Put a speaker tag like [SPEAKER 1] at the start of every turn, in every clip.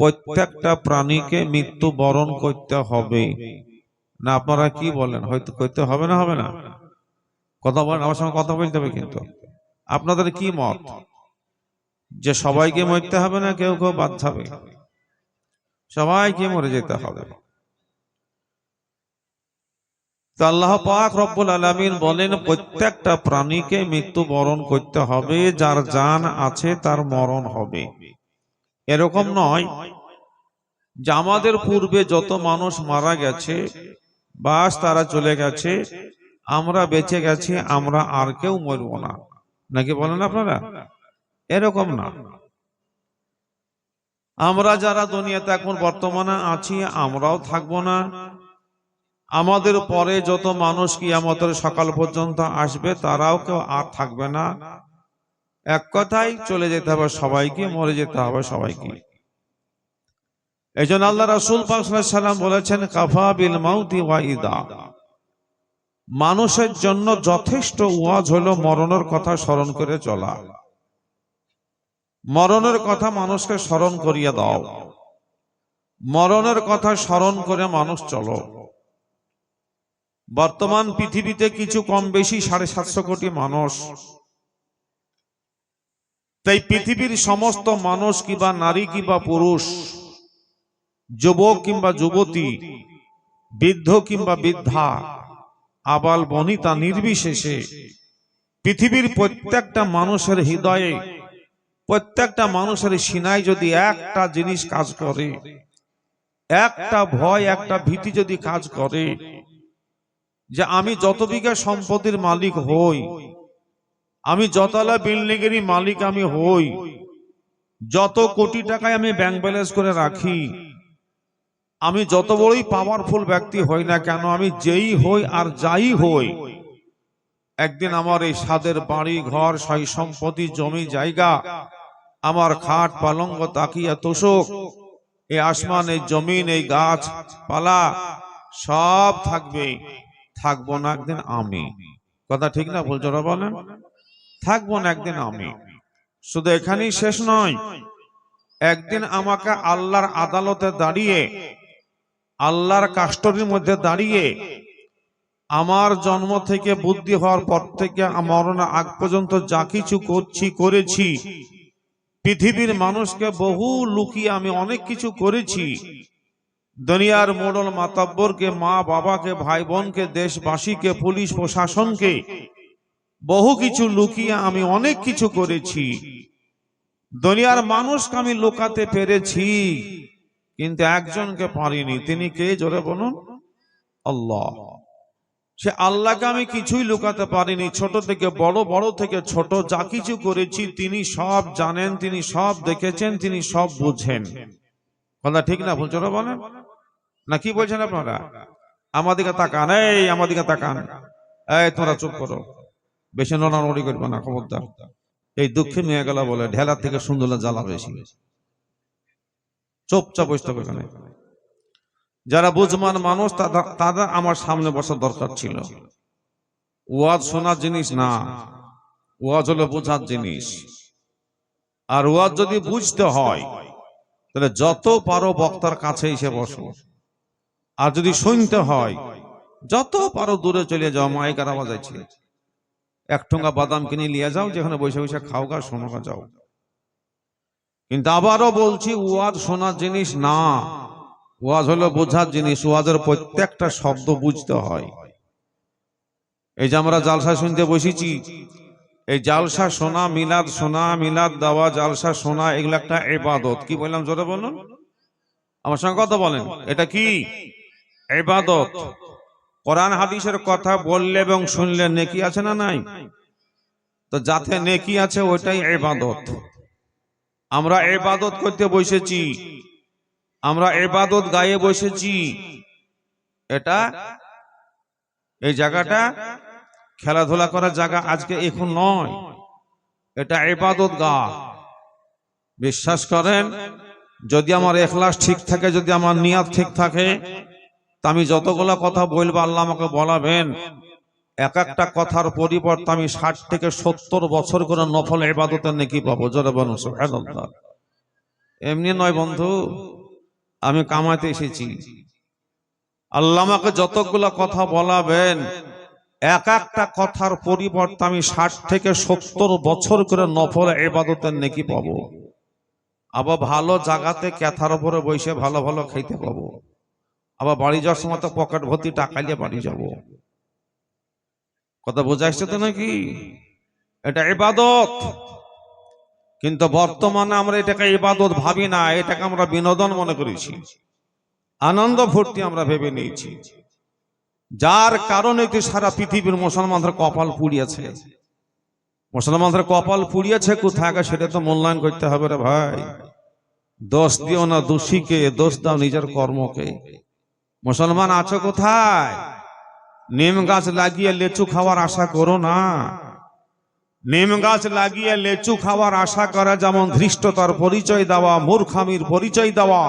[SPEAKER 1] প্রত্যেকটা প্রাণীকে মৃত্যু বরণ করতে হবে। না, আপনারা কি বলেন? হয়তো করতে হবে না হবে না? কথা বলেন, আমার সঙ্গে কথা বলতে হবে কিন্তু। আপনাদের কি মত? যে সবাইকে মরতে হবে না, কেউ কেউ বাদ যাবে। সবাইকে মরে যেতে হবে। আল্লাহ পাক রব্বুল আলামিন বলেন, প্রত্যেকটা প্রাণীকে মৃত্যু বরণ করতে হবে, যার জান আছে তার মরণ হবে। এরকম নয়। যে আমাদের পূর্বে যত মানুষ মারা গেছে বাস তারা চলে গেছে আমরা বেঁচে গেছি আমরা আর কেউ মরবো না। নাকি বলেন আপনারা? এরকম না। আমরা যারা দুনিয়াতে এখন বর্তমানে আছি আমরাও থাকব না। আমাদের পরে যত মানুষ কিয়ামতের সকাল পর্যন্ত আসবে তারাও কেউ আর থাকবে না। এক কথাই চলে যেতে হবে সবাইকে, মরে যেতে হবে সবাইকে। এই জন্য আল্লাহ রাসুল সাল্লাম বলেছেন, কাফা বিল মাউতি ওয়াইদা। মানুষের জন্য যথেষ্ট ওয়াজ হলো মরণের কথা স্মরণ করে চলা। মরণের কথা মানুষকে স্মরণ করিয়ে দাও। মরণের কথা স্মরণ করে মানুষ চলো। বর্তমান পৃথিবীতে কিছু কম বেশি সাড়ে সাতশো কোটি মানুষ তাই পৃথিবীর সমস্ত মানুষ কিংবা নারী কিংবা পুরুষ, যুবক কিংবা যুবতী, বৃদ্ধ কিংবা বৃদ্ধা, আবাল বনিতা নির্বিশেষে পৃথিবীর প্রত্যেকটা মানুষের হৃদয়ে, প্রত্যেকটা মানুষের সিনায় যদি একটা জিনিস কাজ করে, একটা ভয়, একটা ভীতি যদি কাজ করে, যে আমি যত বিঘা সম্পত্তির মালিক হই আমি যতলা বিল্ডিং এরই মালিক আমি হই। যত কোটি টাকায় আমি ব্যাংক ব্যালেন্স করে রাখি, আমি যত বড়ই পাওয়ারফুল ব্যক্তি হই না কেন, আমি যেই হই আর যাই হই, একদিন আমার এই সাদের বাড়ি, ঘর, সই সম্পত্তি, জমি, জায়গা, আমার খাট, পালঙ্গ, তাকিয়া, তোষক এই আসমান এই জমিন, এই গাছ, পালা, সব থাকবে, থাকব না একদিন আমি। কথা ঠিক না বলছো বলেন? থাকব না একদিন আমি। শুধু এখানেই শেষ নয় একদিন আমাকে আল্লাহর আদালতে দাঁড়িয়ে আল্লাহর কাস্টডির মধ্যে দাঁড়িয়ে আমার জন্ম থেকে বুদ্ধি হওয়ার পর থেকে মরণ আগ পর্যন্ত যা কিছু করছি করেছি পৃথিবীর মানুষকে বহু লুকিয়ে আমি অনেক কিছু করেছি। দুনিয়ার মোড়ল মাতাব্বরকে মা বাবাকে ভাই বোনকে দেশবাসীকে পুলিশ প্রশাসনকে বহু কিছু লুকিয়ে আমি অনেক কিছু করেছি। দুনিয়ার মানুষকে আমি লুকাতে পেরেছি, কিন্তু একজনকে পারিনি। তিনি কে? জোরে বলুন। আল্লাহ। সে আল্লাহকে আমি কিছুই লুকাতে পারিনি। ছোট থেকে বড় বড় থেকে ছোট যা কিছু করেছি, তিনি সব জানেন, তিনি সব দেখেছেন, তিনি সব বুঝেন। কথা ঠিক না ভুল? বলেন। না, কি বলছেন আপনারা? আমাদিকে তাকান। এই আমাদিকে তাকান। এই তোমরা চুপ করো। বেশি নড়ানড়ি করবে না, খবরদার। এই দুঃখে মেয়ে গেল বলে, ঢেলার থেকে সুন্দর জ্বালা বেশি। চুপচাপ এখানে। যারা বুঝমান মানুষ, তারা আমার সামনে বসার দরকার ছিল। ওয়াজ শোনার জিনিস না। ওয়াজ হলো বোঝার জিনিস। আর ওয়াজ যদি বুঝতে হয়, তাহলে যত পারো বক্তার কাছে এসে বসো। আর যদি শুনতে হয়, যত পারো দূরে চলে যাও, মাইকার আওয়াজ আছে। এক ঠোঙ্গা বাদাম কিনে নিয়ে যাও যেখানে বসে বসে খাও গা শোনো গা যাও। কিন্তু আবারও বলছি ওয়াজ শোনার জিনিস না। ওয়াজ হলো বোঝার জিনিস ওয়াজের প্রত্যেকটা শব্দ বুঝতে হয়। এই যে আমরা জালসা শুনতে বসেছি এই জালসা শোনা মিলাদ শোনা মিলাদ দেওয়া জালসা শোনা এগুলো একটা এবাদত কি বললাম জোরে বলুন? আমার সঙ্গে কথা বলেন। এটা কি? এবাদত কোরআন হাদিসের কথা বললে এবং শুনলে নেকি আছে না নাই? তো যাতে নেকি আছে, ওইটাই এবাদত আমরা এবাদত করতে বসেছি। আমরা এবাদত গায়ে বসেছি। এটা এই জায়গাটা খেলাধুলা করার জায়গা আজকে এখন নয়। এটা এবাদত গা। বিশ্বাস করেন, যদি আমার এখলাস ঠিক থাকে, যদি আমার নিয়াত ঠিক থাকে তা আমি যতগুলো কথা বলব, আল্লাহ আমাকে বলাবেন। এক একটা কথার পরিবর্তে আমি ষাট থেকে সত্তর বছর করে নফল এবাদতের নাকি পাবো এমনি নয় বন্ধু, আমি কামাতে এসেছি। আল্লাহ আমাকে যতগুলো কথা বলাবেন, এক একটা কথার পরিবর্তে আমি ষাট থেকে সত্তর বছর করে নফল এবাদতের নাকি পাবো। আবার ভালো জায়গাতে ক্যাথার উপরে বসে ভালো ভালো খাইতে পাবো। আবার বাড়ি যাওয়ার সময় তো পকেট ভর্তি টাকা নিয়ে বাড়ি যাব। কথা বোঝা আসছে তো নাকি? এটা ইবাদত। কিন্তু বর্তমানে আমরা এটাকে ইবাদত ভাবি না এটাকে আমরা বিনোদন মনে করেছি। আনন্দ ফুর্তি আমরা ভেবে নিয়েছি। যার কারণে তো সারা পৃথিবীর মুসলমানদের কপাল পুড়িয়েছে। মুসলমানদের কপাল পুড়িয়েছে কোথায়? সেটা তো মূল্যায়ন করতে হবে রে ভাই। দোষ দিও না দোষীকে দোষ দাও নিজের কর্মকে। মুসলমান আছো কোথায়? নিম গাছ লাগিয়ে লেচু খাওয়ার আশা করো না। নিম গাছ লাগিয়ে লেচু খাওয়ার আশা করা যেমন ধৃষ্টতার পরিচয় দেওয়া, মূর্খামির পরিচয় দেওয়া।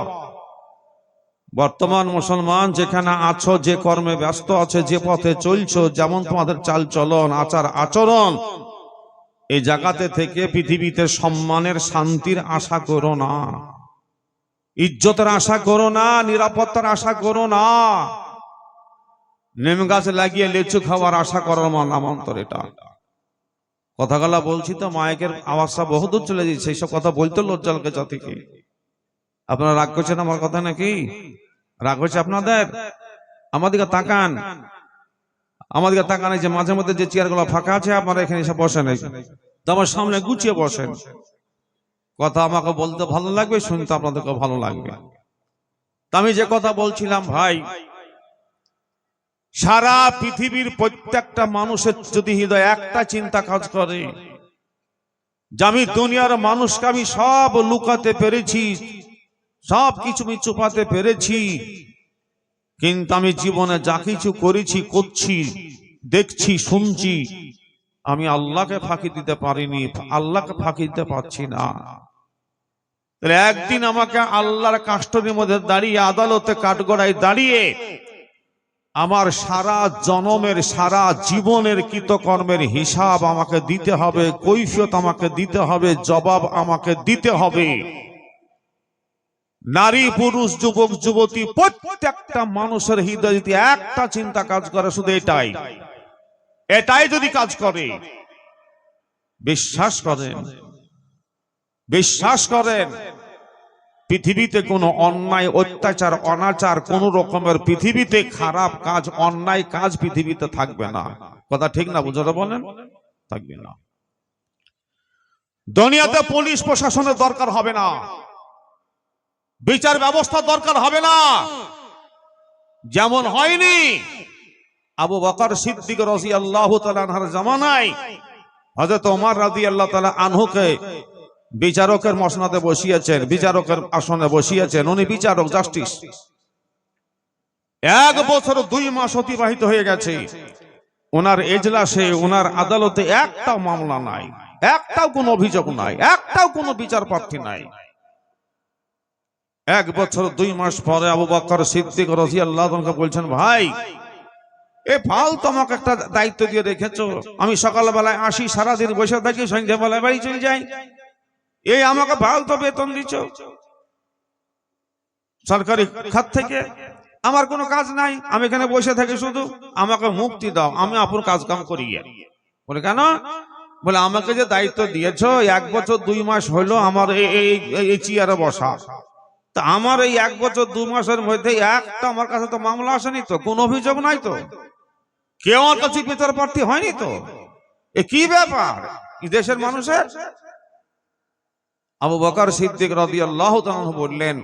[SPEAKER 1] বর্তমান মুসলমান যেখানে আছো, যে কর্মে ব্যস্ত আছে, যে পথে চলছো, যেমন তোমাদের চাল চলন আচার আচরণ এই জায়গাতে থেকে পৃথিবীতে সম্মানের শান্তির আশা করো না। ইজ্জতের আশা করো না, নিরাপত্তার আশা করো না। নেম গাছ লাগিয়ে লেচু খাওয়ার আশা করার নামান্তর এটা। কথাগুলা বলছি তো মায়কের আওয়াজটা বহুদূর চলে যাচ্ছে, এইসব কথা বলতে লজ্জা লাগে জাতিকে। আপনারা রাগ করছেন আমার কথা নাকি? রাগ হচ্ছে আপনাদের? আমাদিকে তাকান। আমাদিকে তাকান যে মাঝে মধ্যে যে চেয়ারগুলো ফাঁকা আছে, আপনারা এখানে এসে বসেন। তো আমার সামনে গুছিয়ে বসেন। কথা আমাকে বলতে ভালো লাগবে, শুনতে আপনাদেরকে ভালো লাগবে। আমি যে কথা বলছিলাম, ভাই, সারা পৃথিবীর প্রত্যেকটা মানুষের যদি হৃদয় একটা চিন্তা কাজ করে, যে আমি দুনিয়ার মানুষকে আমি সব লুকাতে পেরেছি, সব কিছু আমি চুপাতে পেরেছি, কিন্তু আমি জীবনে যা কিছু করেছি, করছি, দেখছি, শুনছি, আমি আল্লাহকে ফাঁকি দিতে পারিনি, আল্লাহকে ফাঁকি দিতে পারছি না। তাহলে একদিন আমাকে আল্লাহর কাস্টডির মধ্যে দাঁড়িয়ে আদালতে কাঠগড়ায় দাঁড়িয়ে আমার সারা জনমের, সারা জীবনের কৃতকর্মের হিসাব আমাকে দিতে হবে, কৈফিয়ত আমাকে দিতে হবে, জবাব আমাকে দিতে হবে। নারী, পুরুষ, যুবক, যুবতী, প্রত্যেকটা মানুষের হৃদয় যদি একটা চিন্তা কাজ করে, শুধু এটাই। এটাই যদি কাজ করে, বিশ্বাস করেন বিশ্বাস করেন, পৃথিবীতে কোনো অন্যায়, অত্যাচার, অনাচার কোন রকমের পৃথিবীতে খারাপ কাজ, অন্যায় কাজ পৃথিবীতে থাকবে না। কথা ঠিক না, বুঝতে বলেন? থাকবে না। দুনিয়াতে পুলিশ প্রশাসনের দরকার হবে না। বিচার ব্যবস্থা দরকার হবে না। যেমন হয়নি আবু বকর সিদ্দিক রাজি আল্লাহ তালার জামানায় হজরত ওমর রাজি আল্লাহ তালা আনহুকে বিচারকের মসনাদে বসিয়েছেন, বিচারকের আসনে বসিয়েছেন, উনি বিচারক, জাস্টিস। এক বছর দুই মাস অতিবাহিত হয়ে গেছে। ওনার এজলাসে ওনার আদালতে একটাও মামলা নাই, একটাও কোনো অভিযোগ নাই, একটাও কোনো বিচার প্রার্থী নাই। এক বছর দুই মাস পরে আবু বকর সিদ্দিক রাজি আল্লাহ বলছেন, ভাই, এ ফাল তোমাকে একটা দায়িত্ব দিয়ে রেখেছো। আমি সকালবেলায় আসি, সারাদিন বসে থাকি, সন্ধ্যাবেলায় বাড়ি চলে যাই। এই আমাকে ফালতু বেতন দিচ্ছ সরকারি খাত থেকে? আমার কোনো কাজ নাই, আমি এখানে বসে থাকি শুধু। আমাকে মুক্তি দাও, আমি আপনার কাজ কাম করি বলে, কেন? বলে, আমাকে যে দায়িত্ব দিয়েছ, এক বছর দুই মাস হইল আমার এই- চেয়ারে বসা। তা আমার এই এক বছর দু মাসের মধ্যে একটা আমার কাছে তো মামলা আসেনি তো, কোন অভিযোগ নাই তো? কেউ আমার কাছে প্রার্থী হয়নি তো? এ কি ব্যাপার? দেশের মানুষের? আবু বকর সিদ্দিক রাদি আল্লাহ বললেন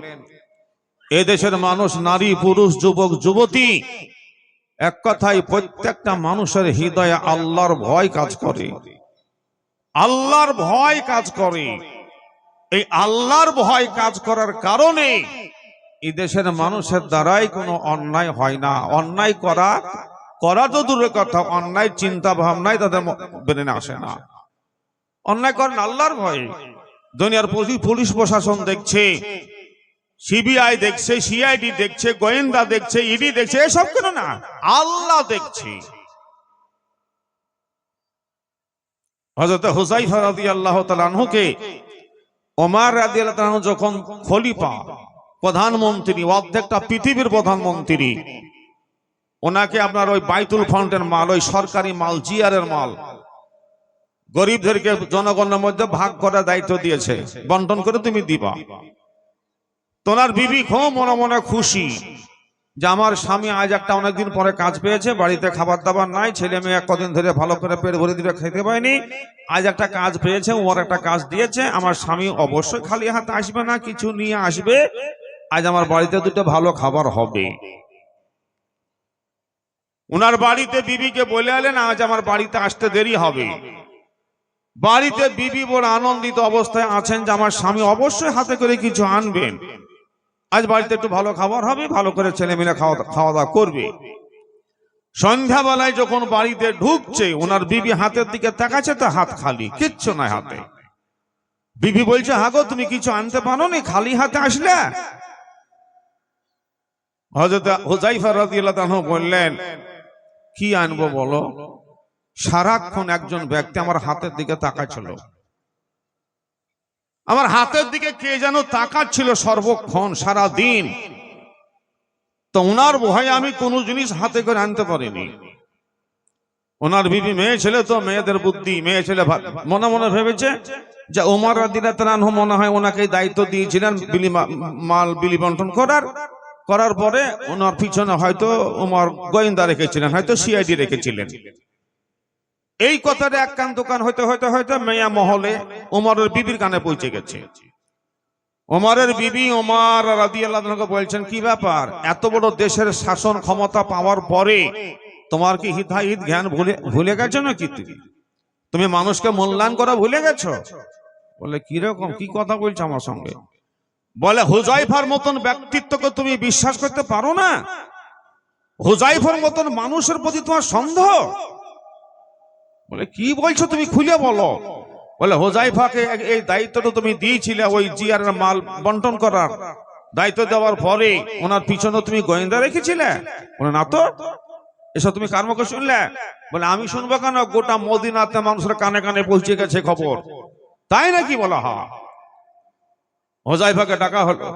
[SPEAKER 1] এ দেশের মানুষ নারী, পুরুষ, যুবক, যুবতী, এক কথায় প্রত্যেকটা মানুষের হৃদয়ে আল্লাহর ভয় কাজ করে। আল্লাহর ভয় কাজ করে। এই আল্লাহর ভয় কাজ করার কারণে এই দেশের মানুষের দ্বারাই কোনো অন্যায় হয় না। অন্যায় করা করা তো দূরের কথা, অন্যায় চিন্তা ভাবনায় তাদের বেড়ে আসে না। অন্যায় করেন আল্লাহর ভয়ে। দুনিয়ার পুলিশ প্রশাসন দেখছে, সিবিআই দেখছে, সিআইডি দেখছে, গোয়েন্দা দেখছে, ইডি দেখছে, এসব কেন না? আল্লাহ দেখছে। হজরত হুসাইফা রাদিয়াল্লাহু তাআলা আনহুকে, ওমর তাআলা আনহু যখন খলিফা, প্রধানমন্ত্রী, অর্ধেকটা পৃথিবীর প্রধানমন্ত্রী, ওনাকে আপনার ওই বাইতুল ফান্ডের মাল, ওই সরকারি মাল, জিয়ারের মাল গরিবদেরকে জনগণের মধ্যে ভাগ করার দায়িত্ব দিয়েছে। বন্টন করে তুমি দিবা। তোনার বিবি খুব মনে মনে খুশি যে আমার স্বামী আজ একটা অনেকদিন পরে কাজ পেয়েছে, বাড়িতে খাবার দাবার নাই, ছেলে মেয়ে কদিন ধরে ভালো করে পেট ভরে দিবে, খেতে পায়নি। আজ একটা কাজ পেয়েছে ওর একটা কাজ দিয়েছে, আমার স্বামী অবশ্যই খালি হাতে আসবে না, কিছু নিয়ে আসবে। আজ আমার বাড়িতে দুটো ভালো খাবার হবে। ওনার বাড়িতে বিবিকে বলে এলেন, আজ আমার বাড়িতে আসতে দেরি হবে। বাড়িতে বিবি বড় আনন্দিত অবস্থায় আছেন যে আমার স্বামী অবশ্যই হাতে করে কিছু আনবেন। আজ বাড়িতে একটু ভালো খাবার হবে, ভালো করে ছেলে মেয়ে খাওয়া খাওয়া দাওয়া করবে। সন্ধ্যাবেলায় যখন বাড়িতে ঢুকছে, ওনার বিবি হাতের দিকে তাকাচ্ছে, তো হাত খালি, কিচ্ছু নাই হাতে। বিবি বলছে, হাগো, তুমি কিছু আনতে পারো নি খালি হাতে আসলে? হজরত হুজাইফা রাদিয়াল্লাহু আনহু বললেন, কি আনব বলো? সারাক্ষণ একজন ব্যক্তি আমার হাতের দিকে তাকাচ্ছিল আমার হাতের দিকে কে যেন তাকাচ্ছিল সর্বক্ষণ সারা দিন তো ওনার ভয়ে আমি কোনো জিনিস হাতে করে আনতে পারিনি। ওনার বিবি মেয়ে ছেলে তো, মেয়েদের বুদ্ধি, মেয়ে ছেলে মনে মনে ভেবেছে যে ওমর রাদিনাতান মনে হয় ওনাকে দায়িত্ব দিয়েছিলেন বিলি মাল বিলি বন্টন করার। করার পরে ওনার পিছনে হয়তো ওমর গোয়েন্দা রেখেছিলেন, হয়তো সিআইডি রেখেছিলেন। এই কথাটা এক কান দোকান হইতে হইতে হয়তো মেয়া মহলে ওমরের বিবির কানে পৌঁছে গেছে। ওমরের বিবি ওমর আল্লাহকে বলছেন, কি ব্যাপার? এত বড় দেশের শাসন ক্ষমতা পাওয়ার পরে তোমার কি হিতাহিত জ্ঞান ভুলে ভুলে গেছো নাকি তুমি? তুমি মানুষকে মূল্যায়ন করা ভুলে গেছো? বলে কীরকম কি কথা বলছো আমার সঙ্গে? বলে হুজাইফার মতন ব্যক্তিত্বকে তুমি বিশ্বাস করতে পারো না? হুজাইফার মতন মানুষের প্রতি তোমার সন্দেহ? বলে, কি বলছো তুমি? খুলে বলো। বলে হোজাইফাকে এই দায়িত্বটা তুমি দিয়েছিলে ওই জিয়ার মাল বন্টন করার। দায়িত্ব দেওয়ার পরে ওনার পিছনে তুমি গোয়েন্দা রেখেছিলে? বলে, না তো। এসব তুমি কার মুখে শুনলে? বলে, আমি শুনব কেন? গোটা মদিনাতে মানুষের কানে কানে পৌঁছে গেছে খবর। তাই নাকি বলা হয়? হোজাইফাকে ডাকা হলো।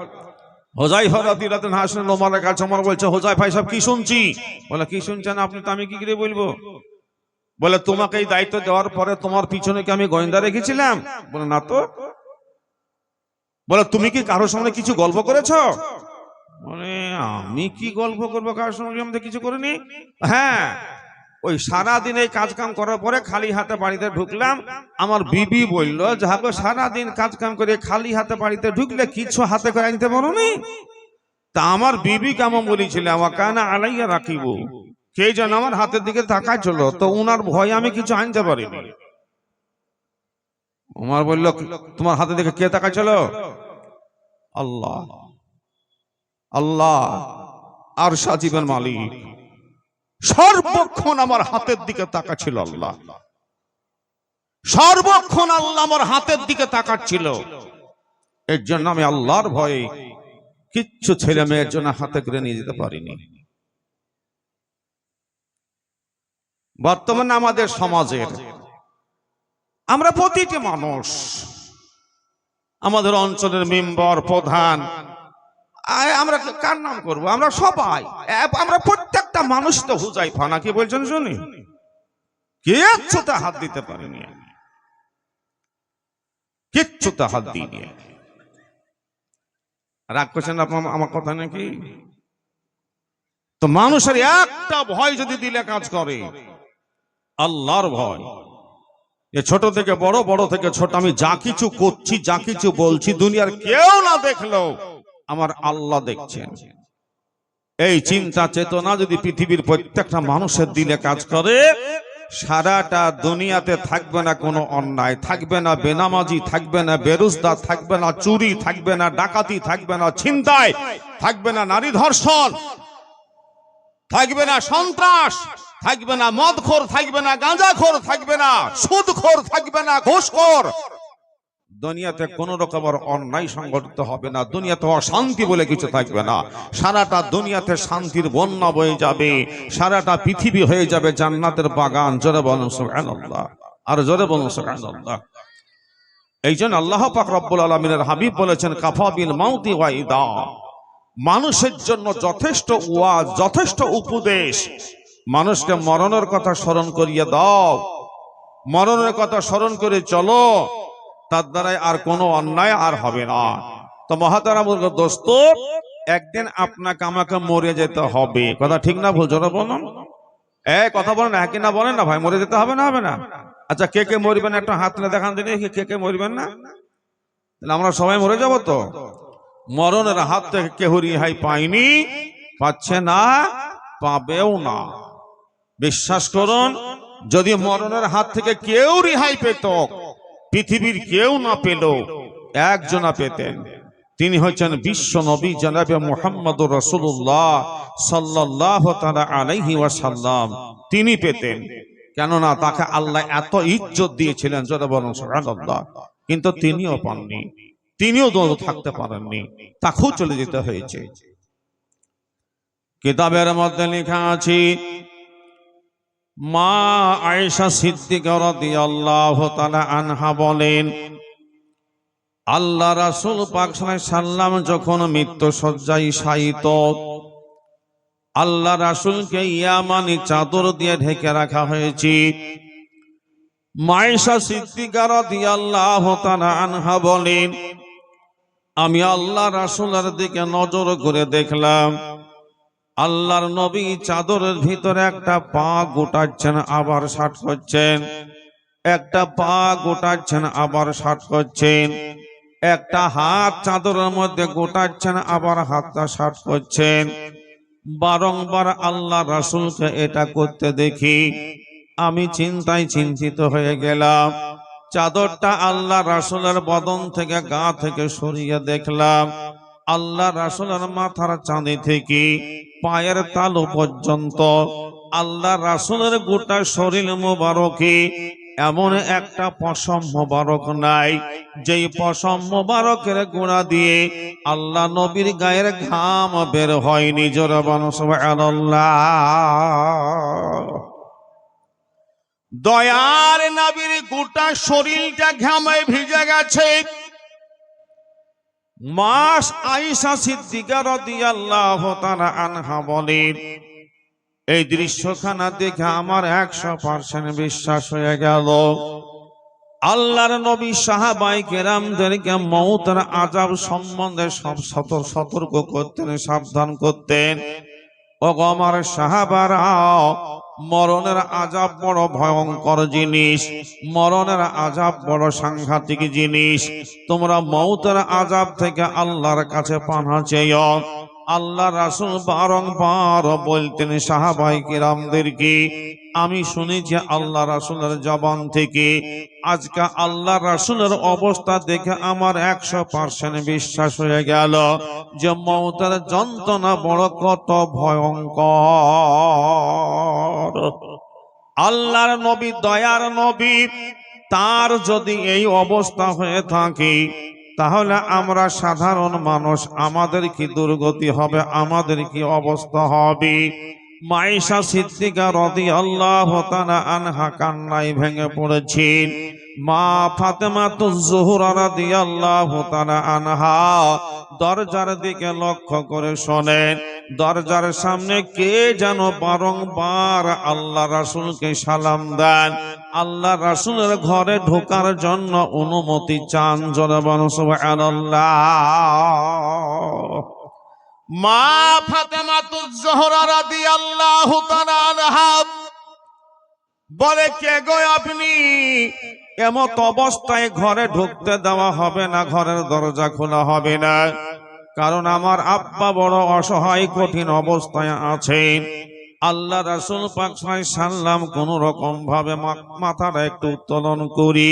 [SPEAKER 1] হোজাইফা রাতি রাতে হাসলেন ওমারের কাছে ওমর বলছে হোজাইফা সব কি শুনছি? বলে, কি শুনছেন আপনি? তো আমি কি করে বলব? বলে তোমাকে এই দায়িত্ব দেওয়ার পরে তোমার পিছনে কি আমি গোয়েন্দা রেখেছিলাম? বলে না তো। বলে তুমি কি কারোর সামনে কিছু গল্প করেছ? মানে আমি কি গল্প করব কারোর সঙ্গে আমি কিছু করিনি? হ্যাঁ। ওই সারা দিন এই কাজ কাম করার পরে খালি হাতে বাড়িতে ঢুকলাম। আমার বিবি বলল যাব সারা দিন কাজ কাম করে খালি হাতে বাড়িতে ঢুকলে কিছু হাতে করে আনতে পারো নি তা আমার বিবি কেমন বলেছিল আমার কানা আলাইয়া রাখিব কে যেন আমার হাতের দিকে তাকাচ্ছিল তো উনার ভয়ে আমি কিছু আনতে পারিনি। উমার বলল, তোমার হাতের দিকে কে তাকাচ্ছিল আল্লাহ। আল্লাহ আর সাজীবের মালিক। সর্বক্ষণ আমার হাতের দিকে তাকাচ্ছিল আল্লাহ। সর্বক্ষণ আল্লাহ আমার হাতের দিকে তাকাচ্ছিল এর জন্য আমি আল্লাহর ভয়ে কিচ্ছু ছেলে মেয়ের জন্য হাতে করে নিয়ে যেতে পারিনি। বর্তমানে আমাদের সমাজের। আমরা প্রতিটি মানুষ। আমাদের অঞ্চলের মেম্বার, প্রধান। আমরা কার নাম করব? আমরা সবাই। আমরা প্রত্যেকটা মানুষ তো হুজাই ফানা, কি বলছেন শুনি? কিচ্ছুতে হাত দিতে পারিনি। কিচ্ছুতে হাত দিইনি। রাগ করছেন আপনার আমার কথা নাকি? তো মানুষের একটা ভয় যদি দিলে কাজ করে। আল্লাহর ভয়। এ ছোট থেকে বড় বড় থেকে ছোট। আমি যা কিছু করছি, যা কিছু বলছি, দুনিয়ার কেউ না দেখলেও আমার আল্লাহ দেখছেন। এই চিন্তা চেতনা যদি পৃথিবীর প্রত্যেকটা মানুষের দিলে কাজ করে, সারাটা দুনিয়াতে থাকবে না কোনো অন্যায়, থাকবে না বেনামাজি, থাকবে না বেরোজগার থাকবে না চুরি, থাকবে না ডাকাতি, থাকবে না ছিনতাই, থাকবে না নারী ধর্ষণ, থাকবে না সন্ত্রাস। থাকবে না মদখোর, থাকবে না গাঁজাখোর, থাকবে না সুদখোর, থাকবে না ঘুষখোর। দুনিয়াতে কোন রকমের অন্যায় সংগঠিত হবে না, দুনিয়াতে অশান্তি বলে কিছু থাকবে না। সারাটা দুনিয়াতে শান্তির বন্যা বয়ে যাবে, সারাটা পৃথিবী হয়ে যাবে জান্নাতের বাগান, জোরে বলুন সুবহানাল্লাহ, আর জোরে বলুন সুবহানাল্লাহ। এই জন্য আল্লাহ পাক রব্বুল আলমিনের হাবিব বলেছেন, কাফা বিল মাউতি ওয়াইদা। মানুষের জন্য যথেষ্ট ওয়াজ, যথেষ্ট উপদেশ। মানুষকে মরণের কথা স্মরণ করিয়ে দাও। মরণের কথা স্মরণ করে চলো। তার দ্বারাই আর কোনো অন্যায় আর হবে না। তো মহাতারা মুর্গ দোস্ত, একদিন আপনাকে আমাকে মরে যেতে হবে। কথা ঠিক না ভুল, জোরে বলুন। এ, কথা বলেন, একই না বলেন না ভাই, মরে যেতে হবে না হবে না? আচ্ছা কে কে মরবেন একটা হাত না দেখান দিন দেখি কে কে মরবেন না? তাহলে আমরা সবাই মরে যাব তো? মরণের হাত থেকে কেউ রিহাই পাইনি পাচ্ছে না? পাবেও না। বিশ্বাস করুন যদি মরণের হাত থেকে কেউ রিহাই পেত, পৃথিবীর কেউ না পেল, একজনা পেতেন। তিনি হচ্ছেন বিশ্ব নবী জনাবে মোহাম্মদ রসুল্লাহ সাল্লাহ তালা আলাইহি ওয়াসাল্লাম। তিনি পেতেন। কেননা তাকে আল্লাহ এত ইজ্জত দিয়েছিলেন যেটা বরং সুবহানাল্লাহ। কিন্তু তিনিও পাননি। তিনিও দৌড় থাকতে পারেননি। তাকেও চলে যেতে হয়েছে। কিতাবের মধ্যে লেখা আছে মা আয়েশা সিদ্দিকা রাদিয়াল্লাহু তাআলা আনহা বলেন, আল্লাহ রাসুল সাল্লাম যখন মৃত্যু শায়িত আল্লাহ রাসূলকে ইয়ামানি চাদর দিয়ে ঢেকে রাখা হয়েছে। মায়েশা সিদ্দিকা রাদিয়াল্লাহু তাআলা আনহা বলেন, আমি আল্লাহ রাসূলের দিকে নজর করে দেখলাম আল্লাহর নবী চাদরের ভিতরে একটা পা গোটাচ্ছেন, আবার ষাট করছেন। একটা পা গোটাচ্ছেন, আবার ষাট করছেন। একটা হাত চাদরের মধ্যে গোটাচ্ছেন, আবার হাতটা ষাট করছেন। বারংবার আল্লাহ রাসুলকে এটা করতে দেখি। আমি চিন্তায় চিন্তিত হয়ে গেলাম। চাদরটা আল্লাহ রাসুলের বদন থেকে, গা থেকে সরিয়ে দেখলাম। আল্লাহ রাসূলের মাথার চাঁদি থেকে পায়ের তালু পর্যন্ত। আল্লাহ রাসূলের গোটা শরীর মোবারকে, এমন একটা পশম মোবারক নাই, যেই পশম মোবারকের গোড়া দিয়ে আল্লাহ নবীর গায়ের ঘাম বের হয় নিজের দয়ার নবীর গোটা শরীরটা ঘামে ভিজে গেছে। মাস আইসা সিদ্দিকা রাদিয়াল্লাহু তাআলা আনহা বলেন, এই দৃশ্যখানা দেখে আমার একশো পার্সেন্ট বিশ্বাস হয়ে গেল। আল্লাহর নবী সাহাবাই কেরামদেরকে মৌতের আজাব সম্বন্ধে সব সতর, সতর্ক করতেন, সাবধান করতেন। ও গো আমার সাহাবারা মরণের আজাব বড় ভয়ঙ্কর জিনিস। মরণের আজাব বড় সাংঘাতিক জিনিস। তোমরা মৌতের আজাব থেকে আল্লাহর কাছে পানা চেয় আল্লাহ রাসুল বারংবার বলতেন সাহাবাই কিরামদেরকে আমি শুনেছি আল্লাহ রাসুলের জবান থেকে, আজকে আল্লাহ রাসুলের অবস্থা দেখে আমার একশো পার্সেন্ট বিশ্বাস হয়ে গেল যে মৌতের যন্ত্রণা বড় কত ভয়ঙ্কর। আল্লাহর নবী, দয়ার নবী, তার যদি এই অবস্থা হয়ে থাকে তাহলে আমরা সাধারণ মানুষ, আমাদের কি দুর্গতি হবে? আমাদের কি অবস্থা হবে? মাইশা সিদ্দিকা রদি আল্লাহ আনহা কান্নাই ভেঙে পড়েছেন। মা ফাতেমা তো জোহরা রাদি আল্লাহ আনহা দরজার দিকে লক্ষ্য করে শোনেন, দরজার সামনে কে যেন বারংবার আল্লাহ রাসূলকে সালাম দেন। আল্লাহ রাসূলের ঘরে ঢোকার জন্য অনুমতি চান সুবহানাল্লাহ। মা ফাতেমা তো জোহরা তাআলা আনহা বলে, কে গো আপনি? এমত অবস্থায় ঘরে ঢুকতে দেওয়া হবে না, ঘরের দরজা খোলা হবে না। কারণ আমার আব্বা বড় অসহায়, কঠিন অবস্থায় আছেন। আল্লাহ রাসুল পাক সাল্লাম কোন রকম ভাবে মাথাটা একটু উত্তোলন করি,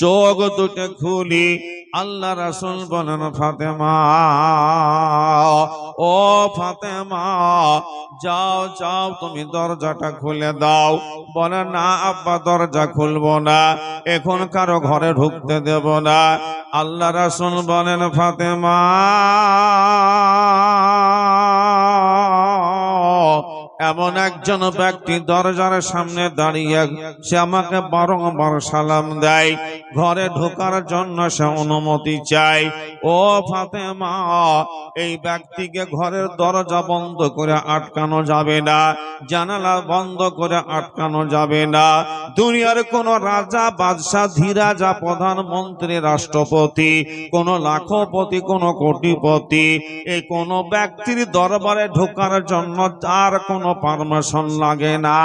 [SPEAKER 1] চোখ দুটো খুলি, আল্লাহ রাসুল বলেন, ফাতেমা, ও ফাতেমা, যাও যাও, তুমি দরজাটা খুলে দাও। বলে, না আব্বা, দরজা খুলবো না, এখন কারও ঘরে ঢুকতে দেব না। আল্লাহ রাসুল বলেন, ফাতেমা এমন একজন ব্যক্তি দরজার সামনে দাঁড়িয়ে সে আমাকে বারংবার সালাম দেয়। ঘরে ঢোকার জন্য সে অনুমতি চাই। ও ফাতেমা, এই ব্যক্তিকে ঘরের দরজা বন্ধ করে আটকানো যাবে না, জানালা বন্ধ করে আটকানো যাবে না। দুনিয়ার কোন রাজা, বাদশাহ, ধীরাজা, প্রধানমন্ত্রী, রাষ্ট্রপতি, কোন লাখপতি, কোন কোটিপতি, এই কোন ব্যক্তির দরবারে ঢোকার জন্য তার কোনো পারমিশন লাগে না।